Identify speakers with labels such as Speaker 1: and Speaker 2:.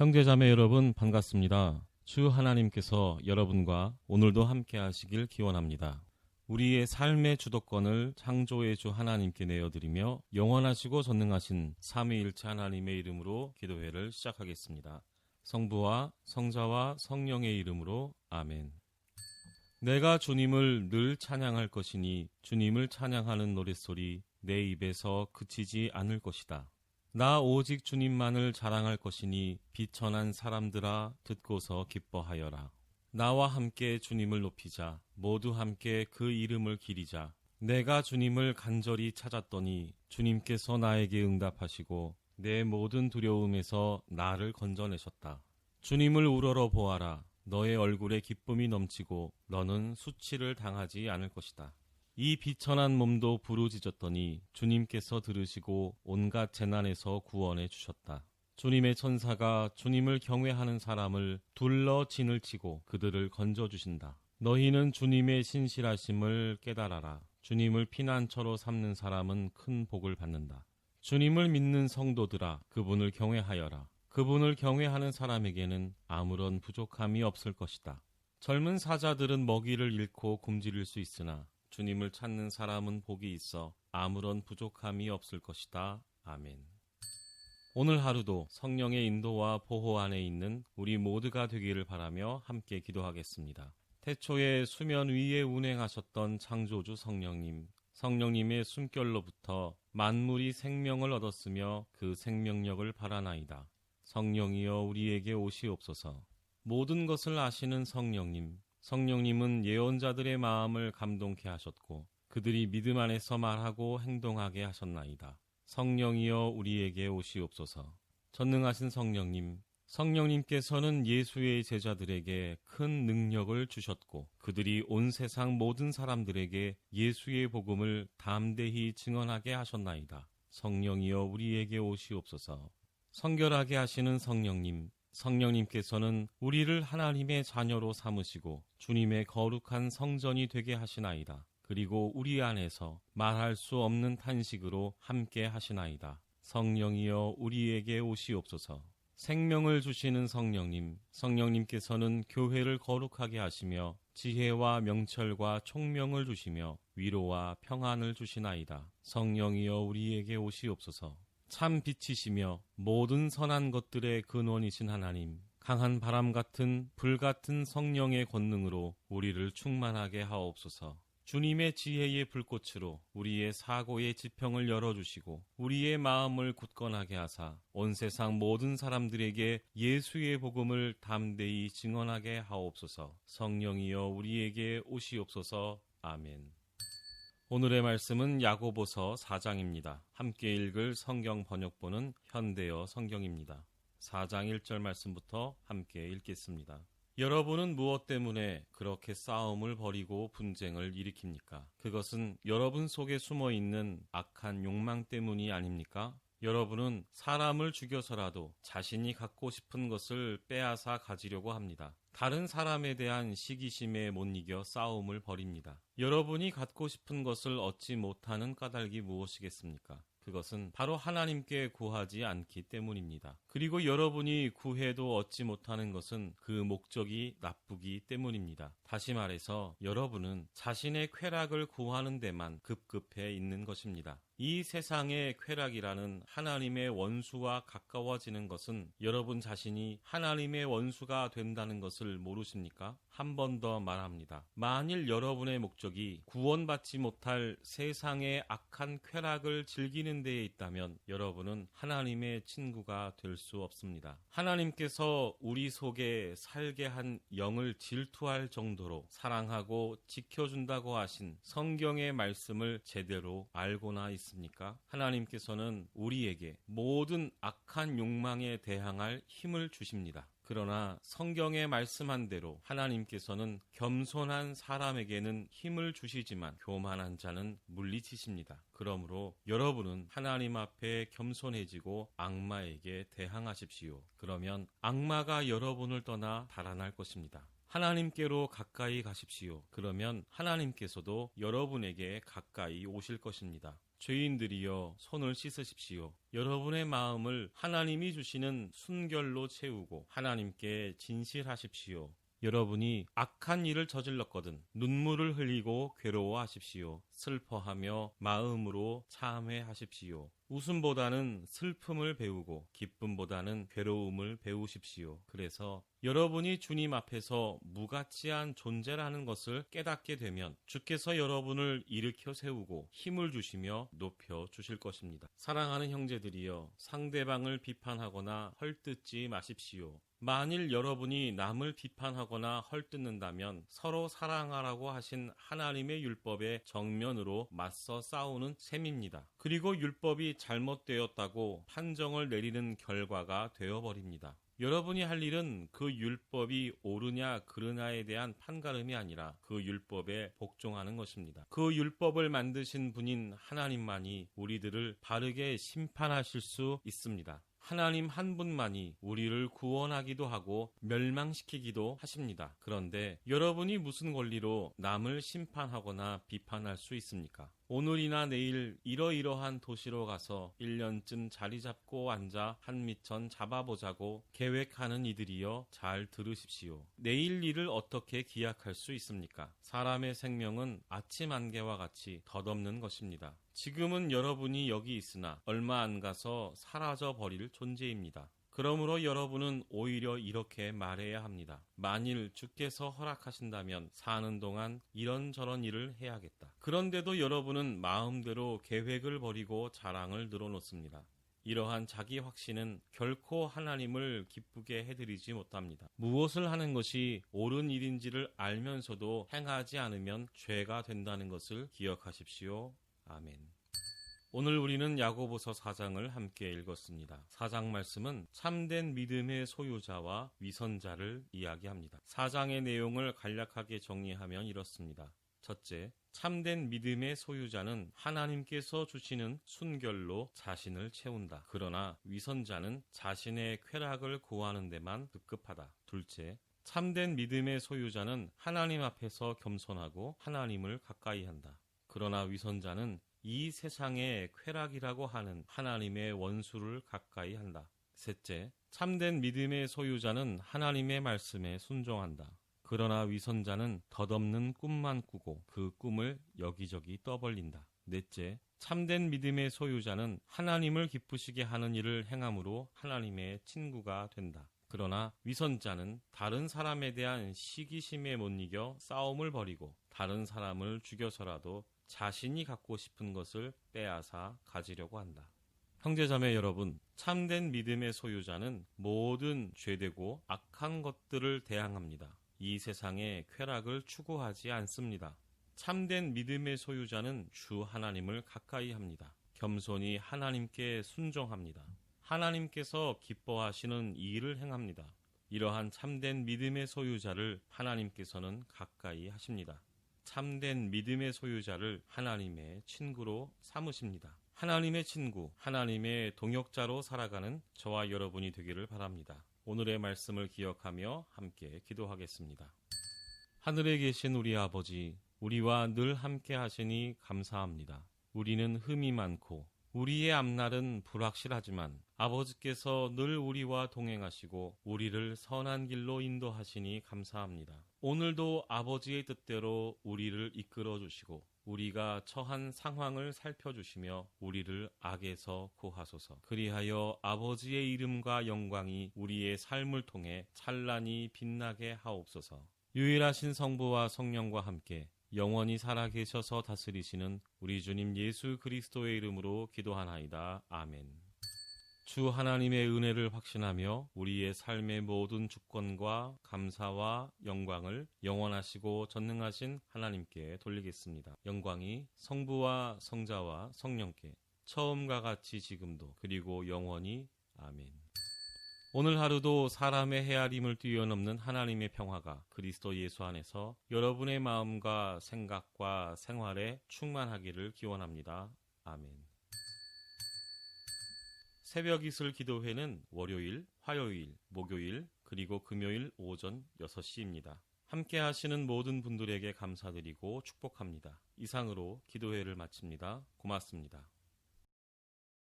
Speaker 1: 형제자매 여러분 반갑습니다. 주 하나님께서 여러분과 오늘도 함께 하시길 기원합니다. 우리의 삶의 주도권을 창조의 주 하나님께 내어드리며 영원하시고 전능하신 삼위일체 하나님의 이름으로 기도회를 시작하겠습니다. 성부와 성자와 성령의 이름으로 아멘. 내가 주님을 늘 찬양할 것이니 주님을 찬양하는 노랫소리 내 입에서 그치지 않을 것이다. 나 오직 주님만을 자랑할 것이니 비천한 사람들아 듣고서 기뻐하여라. 나와 함께 주님을 높이자. 모두 함께 그 이름을 기리자. 내가 주님을 간절히 찾았더니 주님께서 나에게 응답하시고 내 모든 두려움에서 나를 건져내셨다. 주님을 우러러 보아라. 너의 얼굴에 기쁨이 넘치고 너는 수치를 당하지 않을 것이다. 이 비천한 몸도 부르짖었더니 주님께서 들으시고 온갖 재난에서 구원해 주셨다. 주님의 천사가 주님을 경외하는 사람을 둘러 진을 치고 그들을 건져 주신다. 너희는 주님의 신실하심을 깨달아라. 주님을 피난처로 삼는 사람은 큰 복을 받는다. 주님을 믿는 성도들아 그분을 경외하여라. 그분을 경외하는 사람에게는 아무런 부족함이 없을 것이다. 젊은 사자들은 먹이를 잃고 굶주릴 수 있으나 주님을 찾는 사람은 복이 있어 아무런 부족함이 없을 것이다. 아멘. 오늘 하루도 성령의 인도와 보호 안에 있는 우리 모두가 되기를 바라며 함께 기도하겠습니다. 태초에 수면 위에 운행하셨던 창조주 성령님, 성령님의 숨결로부터 만물이 생명을 얻었으며 그 생명력을 바라나이다. 성령이여 우리에게 오시옵소서. 모든 것을 아시는 성령님, 성령님은 예언자들의 마음을 감동케 하셨고 그들이 믿음 안에서 말하고 행동하게 하셨나이다. 성령이여 우리에게 오시옵소서. 전능하신 성령님, 성령님께서는 예수의 제자들에게 큰 능력을 주셨고 그들이 온 세상 모든 사람들에게 예수의 복음을 담대히 증언하게 하셨나이다. 성령이여 우리에게 오시옵소서. 성결하게 하시는 성령님, 성령님께서는 우리를 하나님의 자녀로 삼으시고 주님의 거룩한 성전이 되게 하시나이다. 그리고 우리 안에서 말할 수 없는 탄식으로 함께 하시나이다. 성령이여 우리에게 오시옵소서. 생명을 주시는 성령님, 성령님께서는 교회를 거룩하게 하시며 지혜와 명철과 총명을 주시며 위로와 평안을 주시나이다. 성령이여 우리에게 오시옵소서. 참 빛이시며 모든 선한 것들의 근원이신 하나님, 강한 바람 같은 불 같은 성령의 권능으로 우리를 충만하게 하옵소서. 주님의 지혜의 불꽃으로 우리의 사고의 지평을 열어주시고 우리의 마음을 굳건하게 하사 온 세상 모든 사람들에게 예수의 복음을 담대히 증언하게 하옵소서. 성령이여 우리에게 오시옵소서. 아멘. 오늘의 말씀은 야고보서 4장입니다. 함께 읽을 성경 번역본은 현대어 성경입니다. 4장 1절 말씀부터 함께 읽겠습니다. 여러분은 무엇 때문에 그렇게 싸움을 벌이고 분쟁을 일으킵니까? 그것은 여러분 속에 숨어 있는 악한 욕망 때문이 아닙니까? 여러분은 사람을 죽여서라도 자신이 갖고 싶은 것을 빼앗아 가지려고 합니다. 다른 사람에 대한 시기심에 못 이겨 싸움을 벌입니다. 여러분이 갖고 싶은 것을 얻지 못하는 까닭이 무엇이겠습니까? 그것은 바로 하나님께 구하지 않기 때문입니다. 그리고 여러분이 구해도 얻지 못하는 것은 그 목적이 나쁘기 때문입니다. 다시 말해서 여러분은 자신의 쾌락을 구하는 데만 급급해 있는 것입니다. 이 세상의 쾌락이라는 하나님의 원수와 가까워지는 것은 여러분 자신이 하나님의 원수가 된다는 것을 모르십니까? 한 번 더 말합니다. 만일 여러분의 목적이 구원받지 못할 세상의 악한 쾌락을 즐기는 데에 있다면 여러분은 하나님의 친구가 될 수 없습니다. 하나님께서 우리 속에 살게 한 영을 질투할 정도로 사랑하고 지켜준다고 하신 성경의 말씀을 제대로 알고나 있습니 까? 하나님께서는 우리에게 모든 악한 욕망에 대항할 힘을 주십니다. 그러나 성경에 말씀한 대로 하나님께서는 겸손한 사람에게는 힘을 주시지만 교만한 자는 물리치십니다. 그러므로 여러분은 하나님 앞에 겸손해지고 악마에게 대항하십시오. 그러면 악마가 여러분을 떠나 달아날 것입니다. 하나님께로 가까이 가십시오. 그러면 하나님께서도 여러분에게 가까이 오실 것입니다. 죄인들이여 손을 씻으십시오. 여러분의 마음을 하나님이 주시는 순결로 채우고 하나님께 진실하십시오. 여러분이 악한 일을 저질렀거든 눈물을 흘리고 괴로워하십시오. 슬퍼하며 마음으로 참회하십시오. 웃음보다는 슬픔을 배우고 기쁨보다는 괴로움을 배우십시오. 그래서 여러분이 주님 앞에서 무가치한 존재라는 것을 깨닫게 되면 주께서 여러분을 일으켜 세우고 힘을 주시며 높여 주실 것입니다. 사랑하는 형제들이여 상대방을 비판하거나 헐뜯지 마십시오. 만일 여러분이 남을 비판하거나 헐뜯는다면 서로 사랑하라고 하신 하나님의 율법에 정면으로 맞서 싸우는 셈입니다. 그리고 율법이 잘못되었다고 판정을 내리는 결과가 되어버립니다. 여러분이 할 일은 그 율법이 옳으냐 그르냐에 대한 판가름이 아니라 그 율법에 복종하는 것입니다. 그 율법을 만드신 분인 하나님만이 우리들을 바르게 심판하실 수 있습니다. 하나님 한 분만이 우리를 구원하기도 하고 멸망시키기도 하십니다. 그런데 여러분이 무슨 권리로 남을 심판하거나 비판할 수 있습니까? 오늘이나 내일 이러이러한 도시로 가서 1년쯤 자리 잡고 앉아 한미천 잡아보자고 계획하는 이들이여 잘 들으십시오. 내일 일을 어떻게 기약할 수 있습니까? 사람의 생명은 아침 안개와 같이 덧없는 것입니다. 지금은 여러분이 여기 있으나 얼마 안 가서 사라져 버릴 존재입니다. 그러므로 여러분은 오히려 이렇게 말해야 합니다. 만일 주께서 허락하신다면 사는 동안 이런저런 일을 해야겠다. 그런데도 여러분은 마음대로 계획을 버리고 자랑을 늘어놓습니다. 이러한 자기 확신은 결코 하나님을 기쁘게 해드리지 못합니다. 무엇을 하는 것이 옳은 일인지를 알면서도 행하지 않으면 죄가 된다는 것을 기억하십시오. 아멘. 오늘 우리는 야고보서 4장을 함께 읽었습니다. 4장 말씀은 참된 믿음의 소유자와 위선자를 이야기합니다. 4장의 내용을 간략하게 정리하면 이렇습니다. 첫째, 참된 믿음의 소유자는 하나님께서 주시는 순결로 자신을 채운다. 그러나 위선자는 자신의 쾌락을 구하는 데만 급급하다. 둘째, 참된 믿음의 소유자는 하나님 앞에서 겸손하고 하나님을 가까이 한다. 그러나 위선자는 이 세상의 쾌락이라고 하는 하나님의 원수를 가까이 한다. 셋째, 참된 믿음의 소유자는 하나님의 말씀에 순종한다. 그러나 위선자는 덧없는 꿈만 꾸고 그 꿈을 여기저기 떠벌린다. 넷째, 참된 믿음의 소유자는 하나님을 기쁘시게 하는 일을 행함으로 하나님의 친구가 된다. 그러나 위선자는 다른 사람에 대한 시기심에 못 이겨 싸움을 벌이고 다른 사람을 죽여서라도 자신이 갖고 싶은 것을 빼앗아 가지려고 한다. 형제자매 여러분, 참된 믿음의 소유자는 모든 죄되고 악한 것들을 대항합니다. 이 세상의 쾌락을 추구하지 않습니다. 참된 믿음의 소유자는 주 하나님을 가까이 합니다. 겸손히 하나님께 순종합니다. 하나님께서 기뻐하시는 일을 행합니다. 이러한 참된 믿음의 소유자를 하나님께서는 가까이 하십니다. 참된 믿음의 소유자를 하나님의 친구로 삼으십니다. 하나님의 친구, 하나님의 동역자로 살아가는 저와 여러분이 되기를 바랍니다. 오늘의 말씀을 기억하며 함께 기도하겠습니다. 하늘에 계신 우리 아버지, 우리와 늘 함께 하시니 감사합니다. 우리는 흠이 많고 우리의 앞날은 불확실하지만 아버지께서 늘 우리와 동행하시고 우리를 선한 길로 인도하시니 감사합니다. 오늘도 아버지의 뜻대로 우리를 이끌어 주시고 우리가 처한 상황을 살펴주시며 우리를 악에서 구하소서. 그리하여 아버지의 이름과 영광이 우리의 삶을 통해 찬란히 빛나게 하옵소서. 유일하신 성부와 성령과 함께 영원히 살아 계셔서 다스리시는 우리 주님 예수 그리스도의 이름으로 기도하나이다. 아멘. 주 하나님의 은혜를 확신하며 우리의 삶의 모든 주권과 감사와 영광을 영원하시고 전능하신 하나님께 돌리겠습니다. 영광이 성부와 성자와 성령께 처음과 같이 지금도 그리고 영원히 아멘. 오늘 하루도 사람의 헤아림을 뛰어넘는 하나님의 평화가 그리스도 예수 안에서 여러분의 마음과 생각과 생활에 충만하기를 기원합니다. 아멘. 새벽 이슬 기도회는 월요일, 화요일, 목요일, 그리고 금요일 오전 6시입니다. 함께 하시는 모든 분들에게 감사드리고 축복합니다. 이상으로 기도회를 마칩니다. 고맙습니다.